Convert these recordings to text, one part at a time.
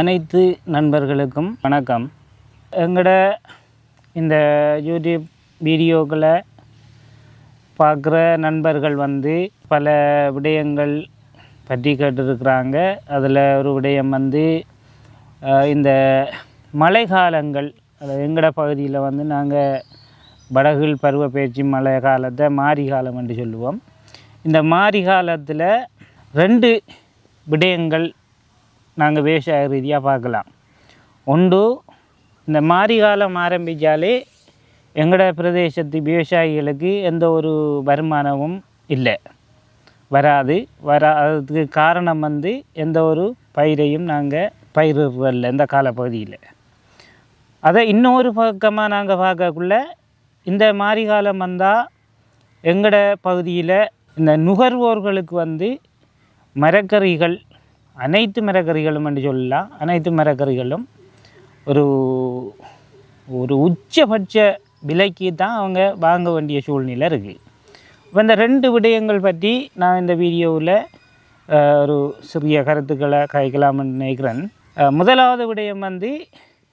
அனைத்து நண்பர்களுக்கும் வணக்கம். எங்களோட இந்த யூடியூப் வீடியோக்களை பார்க்குற நண்பர்கள் வந்து பல விடயங்கள் பற்றி கேட்டிருக்கிறாங்க. அதில் ஒரு விடயம் வந்து இந்த இந்த மழைக்காலங்கள் அதாவது எங்களோட பகுதியில் வந்து நாங்கள் வடகில் பயிற்சி மழை காலத்தை மாரி காலம் என்று சொல்லுவோம். இந்த மாரி காலத்தில் ரெண்டு விடயங்கள் நாங்கள் விவசாய ரீதியாக பார்க்கலாம். ஒன்று இந்த மாரி காலம் ஆரம்பித்தாலே எங்களோட பிரதேசத்து விவசாயிகளுக்கு எந்த ஒரு வருமானமும் இல்லை. வராது. வராததுக்கு காரணம் வந்து எந்த ஒரு பயிரையும் நாங்கள் பயிரிடுறதில்ல இந்த காலப்பகுதியில். அதை இன்னொரு பக்கமாக நாங்கள் பார்க்கக்குள்ள இந்த மாரி காலம் வந்தால் எங்களோட பகுதியில் இந்த நுகர்வோர்களுக்கு வந்து மரக்கறிகள் அனைத்து மரக்கறிகளும் என்று சொல்லலாம் அனைத்து மரக்கறிகளும் ஒரு ஒரு உச்சபட்ச விலைக்கு தான் அவங்க வாங்க வேண்டிய சூழ்நிலை இருக்குது இப்போ இந்த ரெண்டு விடயங்கள் பற்றி நான் இந்த வீடியோவில் ஒரு சிறிய கருத்துக்களை கைக்கலாம்னு நினைக்கிறேன். முதலாவது விடயம் வந்து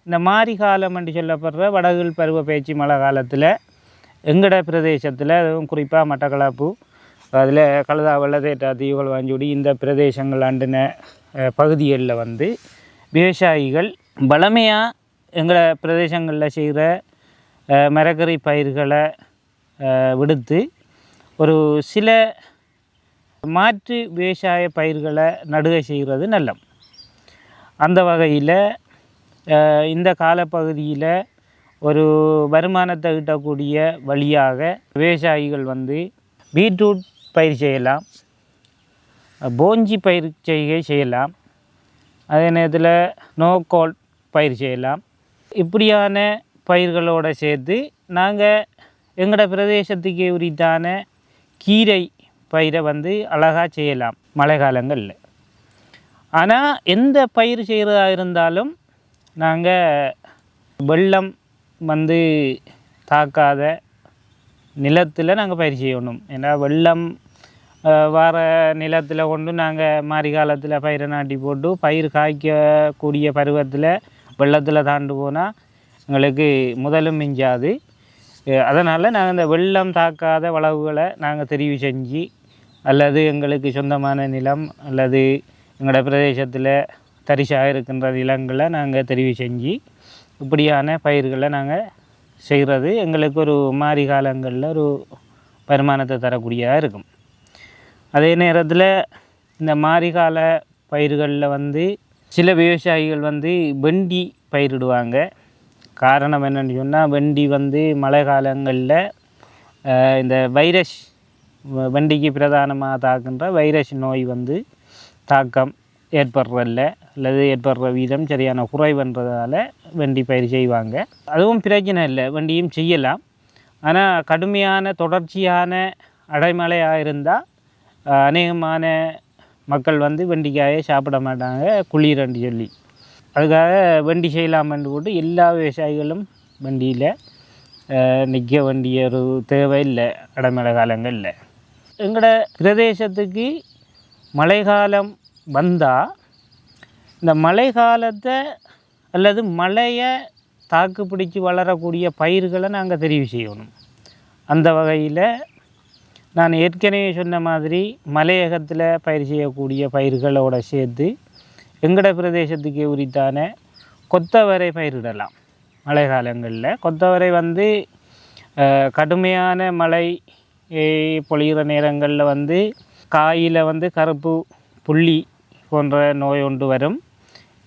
இந்த மாரி காலம் என்று சொல்லப்படுற வடகில் பருவ பேச்சு மழை காலத்தில் எங்கட பிரதேசத்தில் அதுவும் குறிப்பாக மட்டக்களப்பு அதில் கழுதா வெள்ளத்தேட்டா தீவுகள் வாஞ்சுடி இந்த பிரதேசங்கள் அண்டின பகுதிகளில் வந்து விவசாயிகள் பழமையாக எங்களை பிரதேசங்களில் செய்கிற மரக்கறி பயிர்களை விடுத்து ஒரு சில மாற்று விவசாய பயிர்களை நடுகை செய்கிறது நல்லம். அந்த வகையில் இந்த காலப்பகுதியில் ஒரு வருமானத்தை ஈட்டக்கூடிய வழியாக விவசாயிகள் வந்து பீட்ரூட் பயிர் செய்யலாம். போஞ்சி பயிர் செய்கை செய்யலாம். அதே நேரத்தில் நோக்கோல் பயிர் செய்யலாம். இப்படியான பயிர்களோடு சேர்த்து நாங்கள் எங்களோட பிரதேசத்துக்கு உரித்தான கீரை பயிரை வந்து அழகாக செய்யலாம் மழை காலங்களில். ஆனால் எந்த பயிர் செய்கிறதா இருந்தாலும் நாங்கள் வெள்ளம் வந்து தாக்காத நிலத்தில் நாங்கள் பயிர் செய்யணும். ஏன்னா வெள்ளம் வர நிலத்தில் கொண்டு நாங்கள் மாரி காலத்தில் பயிரை நாட்டி போட்டு பயிர் காய்க்கக்கூடிய பருவத்தில் வெள்ளத்தில் தாண்டு போனால் எங்களுக்கு முதலும் மிஞ்சாது. அதனால் நாங்கள் இந்த வெள்ளம் தாக்காத வளவுகளை நாங்கள் தெரிவு செஞ்சு அல்லது எங்களுக்கு சொந்தமான நிலம் அல்லது எங்களோட பிரதேசத்தில் தரிசாக இருக்கின்ற நிலங்களை நாங்கள் தெரிவு செஞ்சு இப்படியான பயிர்களை நாங்கள் செய்கிறது எங்களுக்கு ஒரு மாரி காலங்களில் ஒரு வருமானத்தை தரக்கூடியதாக இருக்கும். அதே நேரத்தில் இந்த மாரிகால பயிர்களில் வந்து சில விவசாயிகள் வந்து வெண்டி பயிரிடுவாங்க. காரணம் என்னென்னு சொன்னால் வெண்டி வந்து மழை காலங்களில் இந்த வைரஸ் வண்டிக்கு வெண்டிக்கு பிரதானமாக தாக்குன்ற வைரஸ் நோய் வந்து தாக்கம் ஏற்படுறதில்ல அல்லது ஏற்படுற வீதம் சரியான குறைவுன்றதால் வெண்டி பயிர் செய்வாங்க. அதுவும் பிரச்சனை இல்லை வெண்டியும் செய்யலாம். ஆனால் கடுமையான தொடர்ச்சியான அடைமழையாக இருந்தால் அநேகமான மக்கள் வந்து வெண்டிக்காயை சாப்பிட மாட்டாங்க குளிரண்டு சொல்லி. அதுக்காக வண்டி செய்யலாமென்று போட்டு எல்லா விவசாயிகளும் வண்டியில் நிற்க வேண்டிய ஒரு தேவை இல்லை அடைமழை காலங்களில். எங்களோட பிரதேசத்துக்கு மழைக்காலம் வந்தால் இந்த மழை காலத்தை அல்லது மழையை தாக்கு பிடிச்சி வளரக்கூடிய பயிர்களை நாங்கள் தெரிவு செய்யணும். அந்த வகையில் நான் ஏற்கனவே சொன்ன மாதிரி மலையகத்தில் பயிர் செய்யக்கூடிய பயிர்களோட சேர்த்து எங்கட பிரதேசத்துக்கு உரித்தான கொத்தவரை பயிரிடலாம் மழை காலங்களில் கொத்தவரை வந்து கடுமையான மழை பொழிகிற நேரங்களில் வந்து காயில் வந்து கருப்பு புள்ளி போன்ற நோய் ஒன்று வரும்.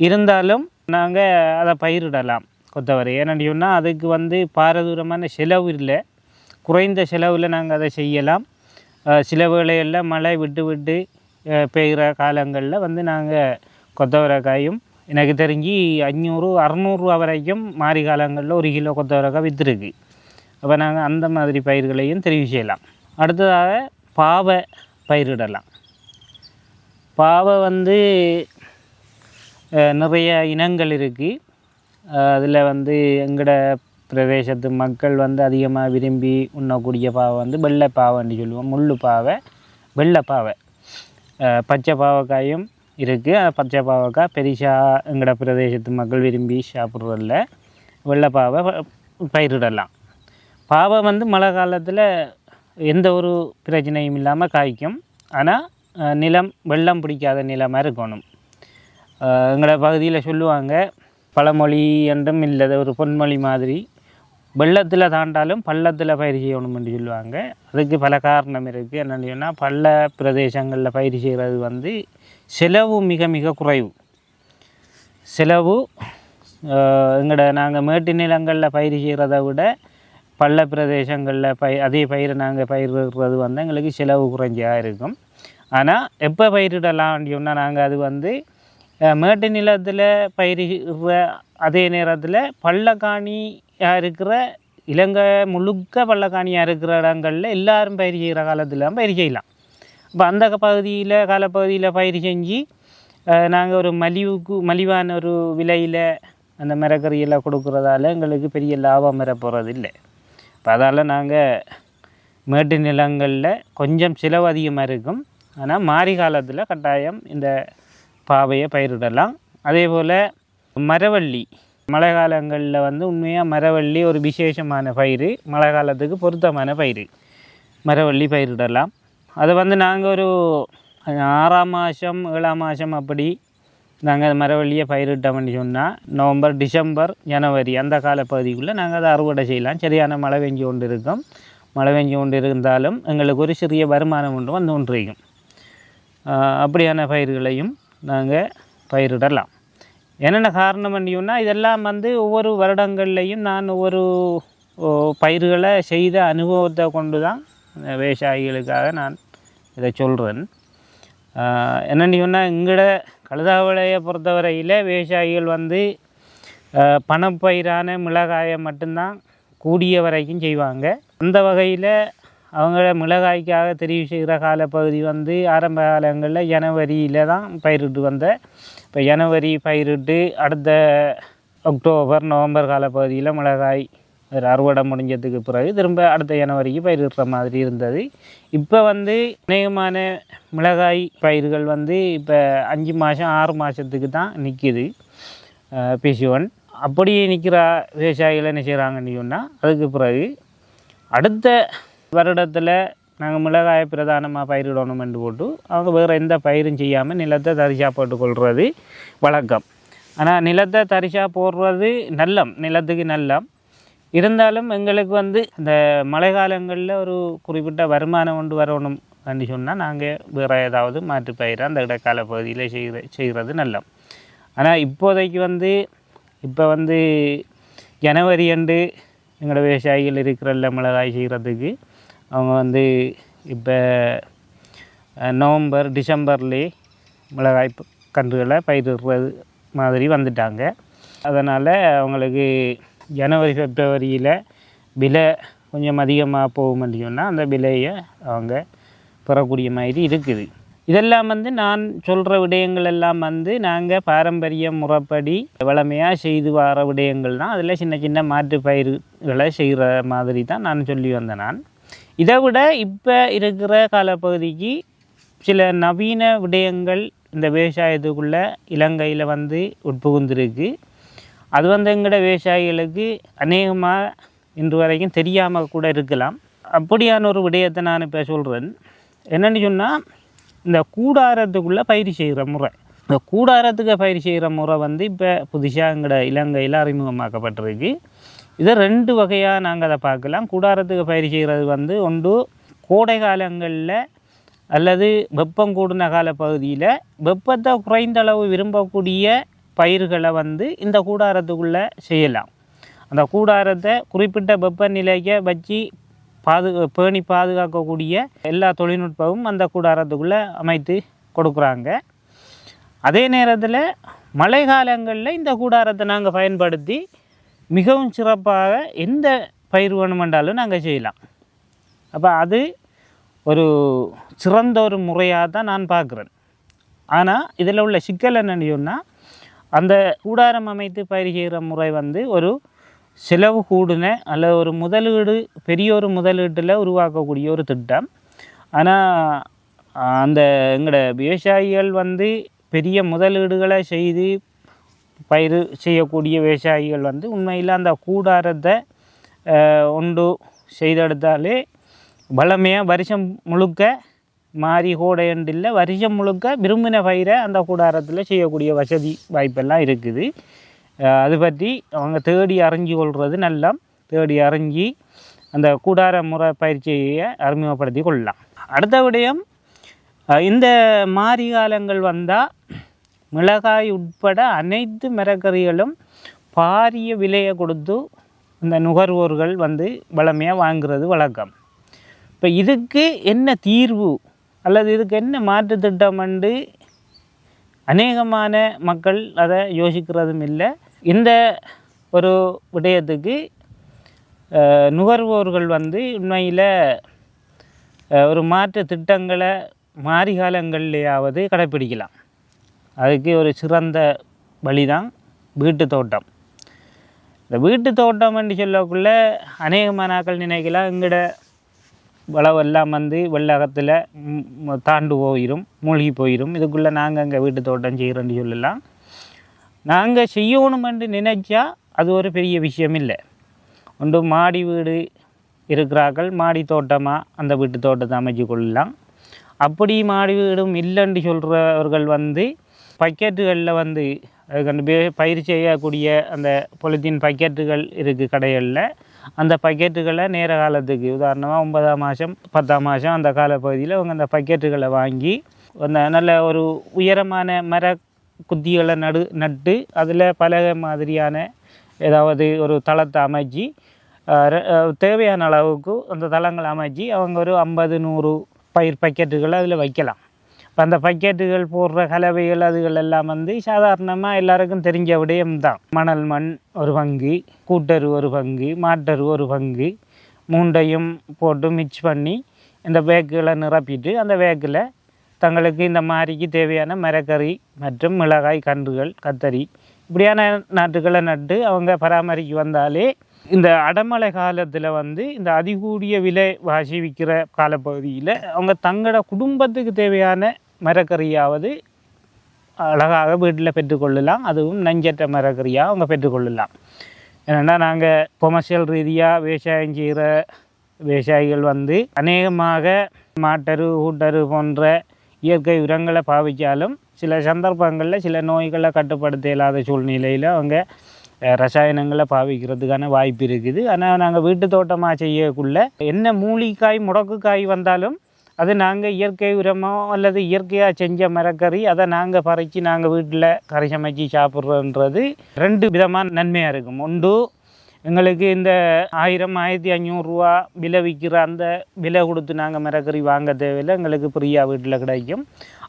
இருந்தாலும் நாங்கள் அதை பயிரிடலாம் கொத்தவரை. ஏன்னு சொன்னால் அதுக்கு வந்து பாரதூரமான செலவு இல்லை. குறைந்த செலவில் நாங்கள் அதை செய்யலாம். சில வேளைகளில் மழை விட்டு விட்டு பெய்கிற காலங்களில் வந்து நாங்கள் கொத்தவரைக்காயும் எனக்கு தெரிஞ்சு அஞ்சூறு அறநூறுரூவா வரைக்கும் மாறி காலங்களில் ஒரு கிலோ கொத்தவரைக்காய் விற்றுருக்கு அப்போ நாங்கள் அந்த மாதிரி பயிர்களையும் தெரிவு செய்யலாம். அடுத்ததாக பாவை பயிரிடலாம். பாவை வந்து நிறைய இனங்கள் இருக்குது அதில் வந்து எங்களோட பிரதேசத்து மக்கள் வந்து அதிகமாக விரும்பி உண்ணக்கூடிய பாவை வந்து வெள்ளை பாவைன்னு சொல்லுவோம். முள்ளு பாவை வெள்ளை பாவை பச்சை பாவக்காயும் இருக்குது பச்சை பாவக்காய் பெரிசா எங்களோட பிரதேசத்து மக்கள் விரும்பி சாப்பிட்றதில்ல. வெள்ளை பாவை பயிரிடலாம். பாவை வந்து மழை காலத்தில் எந்த ஒரு பிரச்சனையும் இல்லாமல் காய்க்கும். ஆனால் நிலம் வெள்ளம் பிடிக்காத நிலமாக இருக்கணும். எங்களோட பகுதியில் சொல்லுவாங்க பழமொழி என்றும் இல்லை ஒரு பொன்மொழி மாதிரி வெள்ளத்தில் தாண்டாலும் பள்ளத்தில் பயிர் செய்யணும் என்று சொல்லுவாங்க. அதுக்கு பல காரணம் இருக்குது என்னென்னு சொன்னால் பள்ள பிரதேசங்களில் பயிர் செய்கிறது வந்து செலவு மிக மிக குறைவு. செலவு எங்களோட நாங்கள் மேட்டு நிலங்களில் பயிர் செய்கிறத விட பள்ள பிரதேசங்களில் பய அதே பயிரை நாங்கள் பயிரிடுறது வந்து எங்களுக்கு செலவு குறைஞ்சியாக இருக்கும். ஆனால் எப்போ பயிரிடலாம் சொன்னால் நாங்கள் அது வந்து மேட்டு நிலத்தில் பயிரிடுற அதே நேரத்தில் பள்ளக்காணி இருக்கிற? இலங்கை முழுக்க பள்ளக்காணியாக இருக்கிற இடங்களில் எல்லாரும் பயிர் செய்கிற காலத்தில் பயிர் செய்யலாம் இப்போ அந்த பகுதியில் காலப்பகுதியில் பயிர் செஞ்சு நாங்கள் ஒரு மலிவுக்கு மலிவான ஒரு விலையில் அந்த மரக்கறியெல்லாம் கொடுக்குறதால எங்களுக்கு பெரிய லாபம் வர போகிறது இல்லை இப்போ அதால் நாங்கள் மேட்டு நிலங்களில் கொஞ்சம் செலவு அதிகமாக இருக்கும். ஆனால் மாறி காலத்தில் கட்டாயம் இந்த பாவையை பயிரிடலாம். அதே போல் மரவள்ளி மழை காலங்களில் வந்து உண்மையாக மரவள்ளி ஒரு விசேஷமான பயிர் மழை காலத்துக்கு பொருத்தமான பயிர் மரவள்ளி பயிரிடலாம் அதை வந்து நாங்கள் ஒரு ஆறாம் மாதம் ஏழாம் மாதம் அப்படி நாங்கள் மரவள்ளியை பயிரிட்டோம்னு சொன்னால் நவம்பர் டிசம்பர் ஜனவரி அந்த காலப்பகுதிக்குள்ளே நாங்கள் அதை அறுவடை செய்யலாம். சரியான மழை பெஞ்சு கொண்டு இருக்கோம் மழை பெஞ்சு கொண்டு இருந்தாலும் எங்களுக்கு ஒரு சிறிய வருமானம் ஒன்று வந்து கொண்டு அப்படியான பயிர்களையும் நாங்கள் பயிரிடலாம். என்னென்ன காரணம் பண்ணியும்னா இதெல்லாம் வந்து ஒவ்வொரு வருடங்கள்லையும் நான் ஒவ்வொரு பயிர்களை செய்த அனுபவத்தை கொண்டு தான் விவசாயிகளுக்காக நான் இதை சொல்கிறேன் என்னென்னு சொன்னால் எங்களோட கழுதாவளையை பொறுத்தவரையில் விவசாயிகள் வந்து பணப்பயிரான மிளகாயை மட்டும்தான் கூடிய வரைக்கும் செய்வாங்க. அந்த வகையில் அவங்க மிளகாய்க்காக தெரிவு செய்கிற காலப்பகுதி வந்து ஆரம்ப காலங்களில் ஜனவரியில் தான் பயிரிட்டு வந்த. இப்போ ஜனவரி பயிரிட்டு அடுத்த அக்டோபர் நவம்பர் காலப்பகுதியில் மிளகாய் ஒரு அறுவடை முடிஞ்சதுக்கு பிறகு திரும்ப அடுத்த ஜனவரிக்கு பயிரிடுற மாதிரி இருந்தது. இப்போ வந்து அநேகமான மிளகாய் பயிர்கள் வந்து இப்போ அஞ்சு மாதம் ஆறு மாதத்துக்கு தான் நிற்கிது பிசிஒன் அப்படி நிற்கிற விவசாயிகள் என்ன செய்கிறாங்கன்னு சொன்னால் அதுக்கு பிறகு அடுத்த வருடத்தில் நாங்கள் மிளகாயை பிரதானமாக பயிரிடணும் என்று போட்டு அவங்க வேறு எந்த பயிரும் செய்யாமல் நிலத்தை தரிசா போட்டுக்கொள்வது வழக்கம். ஆனால் நிலத்தை தரிசா போடுறது நல்லம் நிலத்துக்கு நல்லம். இருந்தாலும் எங்களுக்கு வந்து இந்த மழை காலங்களில் ஒரு குறிப்பிட்ட வருமானம் கொண்டு வரணும் அப்படின்னு சொன்னால் நாங்கள் வேறு ஏதாவது மாற்று பயிரை அந்த இடைக்கால பகுதியில் செய்கிற செய்கிறது நல்லம். ஆனால் இப்போதைக்கு வந்து இப்போ வந்து ஜனவரி அண்டு எங்களோட விவசாயிகள் இருக்கிறல்ல மிளகாய் செய்கிறதுக்கு அவங்க வந்து இப்போ நவம்பர் டிசம்பர்லேயே மிளகாய் கன்றுகளை பயிரிடுறது மாதிரி வந்துட்டாங்க. அதனால் அவங்களுக்கு ஜனவரி பிப்ரவரியில் விலை கொஞ்சம் அதிகமாக போக முடியும்னா அந்த விலையை அவங்க பெறக்கூடிய மாதிரி இருக்குது. இதெல்லாம் வந்து நான் சொல்கிற விடயங்கள் எல்லாம் வந்து நாங்கள் பாரம்பரிய முறைப்படி வளமையாக செய்து வர விடயங்கள் தான். அதில் சின்ன சின்ன மாற்று பயிர்களை செய்கிற மாதிரி தான் நான் சொல்லி வந்தேன் நான். இதை விட இப்போ இருக்கிற காலப்பகுதிக்கு சில நவீன விடயங்கள் இந்த விவசாயத்துக்குள்ளே இலங்கையில் வந்து உட்புகுந்திருக்கு. அது வந்து எங்களோட விவசாயிகளுக்கு அநேகமாக இன்று வரைக்கும் தெரியாமல் கூட இருக்கலாம். அப்படியான ஒரு விடயத்தை நான் இப்போ சொல்கிறேன் என்னென்னு சொன்னால் இந்த கூடாரத்துக்குள்ளே பயிர் செய்கிற முறை. இந்த கூடாரத்துக்கு பயிர் செய்கிற முறை வந்து இப்போ புதுசாக எங்களோட இலங்கையில் அறிமுகமாக்கப்பட்டிருக்கு. இதை ரெண்டு வகையாக நாங்கள் அதை பார்க்கலாம். கூடாரத்துக்கு பயிர் செய்கிறது வந்து ஒன்று கோடை காலங்களில் அல்லது வெப்பம் கூடின கால பகுதியில் வெப்பத்தை குறைந்த அளவு விரும்பக்கூடிய பயிர்களை வந்து இந்த கூடாரத்துக்குள்ளே செய்யலாம். அந்த கூடாரத்தை குறிப்பிட்ட வெப்பநிலையை வச்சு பாது பேணி பாதுகாக்கக்கூடிய எல்லா தொழில்நுட்பமும் அந்த கூடாரத்துக்குள்ளே அமைத்து கொடுக்குறாங்க. அதே நேரத்தில் மழை காலங்களில் இந்த கூடாரத்தை நாங்கள் பயன்படுத்தி மிகவும் சிறப்பாக எந்த பயிர் வேணுமென்றாலும் நாங்கள் செய்யலாம். அப்போ அது ஒரு சிறந்த ஒரு முறையாக தான் நான் பார்க்குறேன். ஆனால் இதில் உள்ள சிக்கல் என்னென்னு சொன்னால் அந்த கூடாரம் அமைத்து பயிர் செய்கிற முறை வந்து ஒரு செலவு கூடுன அல்லது ஒரு முதலீடு பெரிய ஒரு முதலீட்டில் உருவாக்கக்கூடிய ஒரு திட்டம். ஆனால் அந்த எங்களோட விவசாயிகள் வந்து பெரிய முதலீடுகளை செய்து பயிர் செய்யக்கூடிய விவசாயிகள் வந்து உண்மையில் அந்த கூடாரத்தை உண்டு ஒன்று செய்தெடுத்தாலே வளமையாக வருஷம் முழுக்க மாறி கோடையண்டில் வருஷம் முழுக்க விரும்பின பயிரை அந்த கூடாரத்தில் செய்யக்கூடிய வசதி வாய்ப்பெல்லாம் இருக்குது. அது பற்றி அவங்க தேடி அறிஞ்சு கொள்வது நல்லா தேடி அறிஞ்சு அந்த கூடார முறை பயிற்சியை அறிமுகப்படுத்தி கொள்ளலாம். அடுத்த விடயம் இந்த மாரி காலங்கள் வந்தால் மிளகாய் உட்பட அனைத்து மரக்கறிகளும் பாரிய விலையை கொடுத்து இந்த நுகர்வோர்கள் வந்து வளமையாக வாங்குறது வழக்கம். இப்போ இதுக்கு என்ன தீர்வு? அல்லது இதுக்கு என்ன மாற்று வந்து அநேகமான மக்கள் அதை யோசிக்கிறதும் இல்லை. இந்த ஒரு விடயத்துக்கு நுகர்வோர்கள் வந்து உண்மையில் ஒரு மாற்று திட்டங்களை மாரி காலங்கள்லையாவது கடைப்பிடிக்கலாம். அதுக்கு ஒரு சிறந்த வழி தான் வீட்டு தோட்டம். இந்த வீட்டு தோட்டம்னு சொல்லக்குள்ள அநேகமானாக்கள் நினைக்கலாம். எங்கட வளவெல்லாம் வந்து வெள்ளகத்தில் தாண்டு போயிடும் மூழ்கி போயிடும் இதுக்குள்ளே நாங்கள் அங்கே வீட்டு தோட்டம் செய்கிறோன்னு சொல்லலாம். நாங்கள் செய்யணுமென்று நினைச்சா அது ஒரு பெரிய விஷயம் இல்லை. ஒன்று மாடி வீடு இருக்கிறார்கள் மாடி தோட்டமாக அந்த வீட்டு தோட்டத்தை அமைச்சு கொள்ளலாம். அப்படி மாடி வீடும் இல்லைன்னு சொல்கிறவர்கள் வந்து பக்கெட்டுகளில் வந்து அதுக்கு பயிர் செய்யக்கூடிய அந்த பொலித்தீன் பக்கெட்டுகள் இருக்குது கடைகளில். அந்த பக்கெட்டுகளை நேர காலத்துக்கு உதாரணமாக ஒன்பதாம் மாதம் பத்தாம் மாதம் அந்த காலப்பகுதியில் அவங்க அந்த பக்கெட்டுகளை வாங்கி அந்த நல்ல ஒரு உயரமான மர குத்திகளை நடு நட்டு அதில் பலகை மாதிரியான ஏதாவது ஒரு தளத்தை அமைச்சு தேவையான அளவுக்கு அந்த தளங்களை அமைச்சு அவங்க ஒரு ஐம்பது நூறு பயிர் பக்கெட்டுகளை அதில் வைக்கலாம். இப்போ அந்த பக்கெட்டுகள் போடுற கலவைகள் அதுகள் எல்லாம் வந்து சாதாரணமாக எல்லாருக்கும் தெரிஞ்ச விடயம் தான் மணல் மண் ஒரு பங்கு கூட்டரு ஒரு பங்கு மாட்டரு ஒரு பங்கு மூண்டையும் போட்டு மிக்ஸ் பண்ணி இந்த பேக்குகளை நிரப்பிட்டு அந்த பேக்கில் தங்களுக்கு இந்த மாதிரிக்கு தேவையான மரக்கறி மற்றும் மிளகாய் கன்றுகள் கத்தரி இப்படியான நாட்டுகளை நட்டு அவங்க பராமரிக்க வந்தாலே இந்த அடமழை காலத்தில் வந்து இந்த அதிகூடிய விலை வாசி விற்கிற காலப்பகுதியில் அவங்க தங்களோட குடும்பத்துக்கு தேவையான மரக்கறியாவது அழகாக வீட்டில் பெற்றுக்கொள்ளலாம். அதுவும் நஞ்சற்ற மரக்கறியாக அவங்க பெற்றுக்கொள்ளலாம். ஏன்னா நாங்கள் கொமர்ஷியல் ரீதியாக விவசாயம் செய்கிற விவசாயிகள் வந்து அநேகமாக மாட்டரு ஊட்டரு போன்ற இயற்கை உரங்களை பாவிச்சாலும் சில சந்தர்ப்பங்களில் சில நோய்களை கட்டுப்படுத்த இல்லாத சூழ்நிலையில் அவங்க ரசாயனங்களை பாவிக்கிறதுக்கான வாய்ப்பு இருக்குது. ஆனால் நாங்கள் வீட்டு தோட்டமாக செய்யக்குள்ள என்ன மூலிகாய் முடக்குக்காய் வந்தாலும் அது நாங்கள் இயற்கை உரமோ அல்லது இயற்கையாக செஞ்ச மரக்கறி அதை நாங்கள் பறித்து நாங்கள் வீட்டில் கறி சமைச்சு சாப்பிட்றோன்றது ரெண்டு விதமான நன்மையாக இருக்கும். ஒன்று எங்களுக்கு இந்த ஆயிரம் ஆயிரத்தி ஐநூறுரூவா விலை விற்கிற அந்த விலை கொடுத்து நாங்கள் மரக்கறி வாங்க தேவையில்லை. எங்களுக்கு ஃப்ரீயாக வீட்டில் கிடைக்கும்.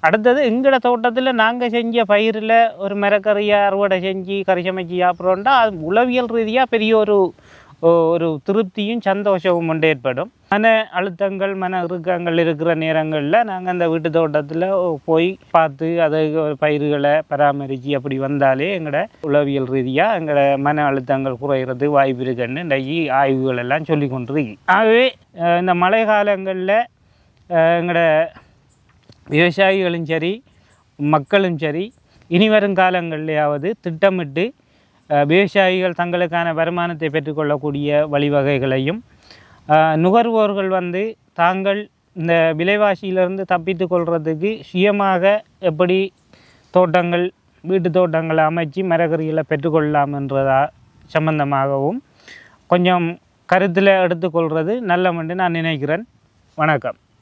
அடுத்தது எங்களோட தோட்டத்தில் நாங்கள் செஞ்ச பயிரில் ஒரு மரக்கறியை அறுவடை செஞ்சு கறி சமைச்சு சாப்பிட்றோன்னா அது உளவியல் ரீதியாக பெரிய ஒரு ஒரு திருப்தியும் சந்தோஷமும் ஒன்று ஏற்படும். மன அழுத்தங்கள் மன இறுக்கங்கள் இருக்கிற நேரங்களில் நாங்கள் அந்த வீட்டு தோட்டத்தில் போய் பார்த்து அதை பயிர்களை பராமரித்து அப்படி வந்தாலே எங்களோட உளவியல் ரீதியாக எங்களோட மன அழுத்தங்கள் குறையிறது வாய்ப்பு இருக்குன்னு இன்றைக்கி ஆய்வுகள் எல்லாம் சொல்லி கொண்டிருக்கு. ஆகவே இந்த மழை காலங்களில் எங்களோட விவசாயிகளும் சரி மக்களும் சரி இனி வரும் காலங்கள்லையாவது திட்டமிட்டு விவசாயிகள் தங்களுக்கான வருமானத்தை பெற்றுக்கொள்ளக்கூடிய வழிவகைகளையும் நுகர்வோர்கள் வந்து தாங்கள் இந்த விலைவாசியிலிருந்து தப்பித்து கொள்றதுக்கு சுயமாக எப்படி தோட்டங்கள் வீட்டு தோட்டங்களை அமைச்சு மரக்கறிகளை பெற்றுக்கொள்ளலாம் என்றதா சம்பந்தமாகவும் கொஞ்சம் கருத்தில் எடுத்துக்கொள்வது நல்லமென்று நான் நினைக்கிறேன். வணக்கம்.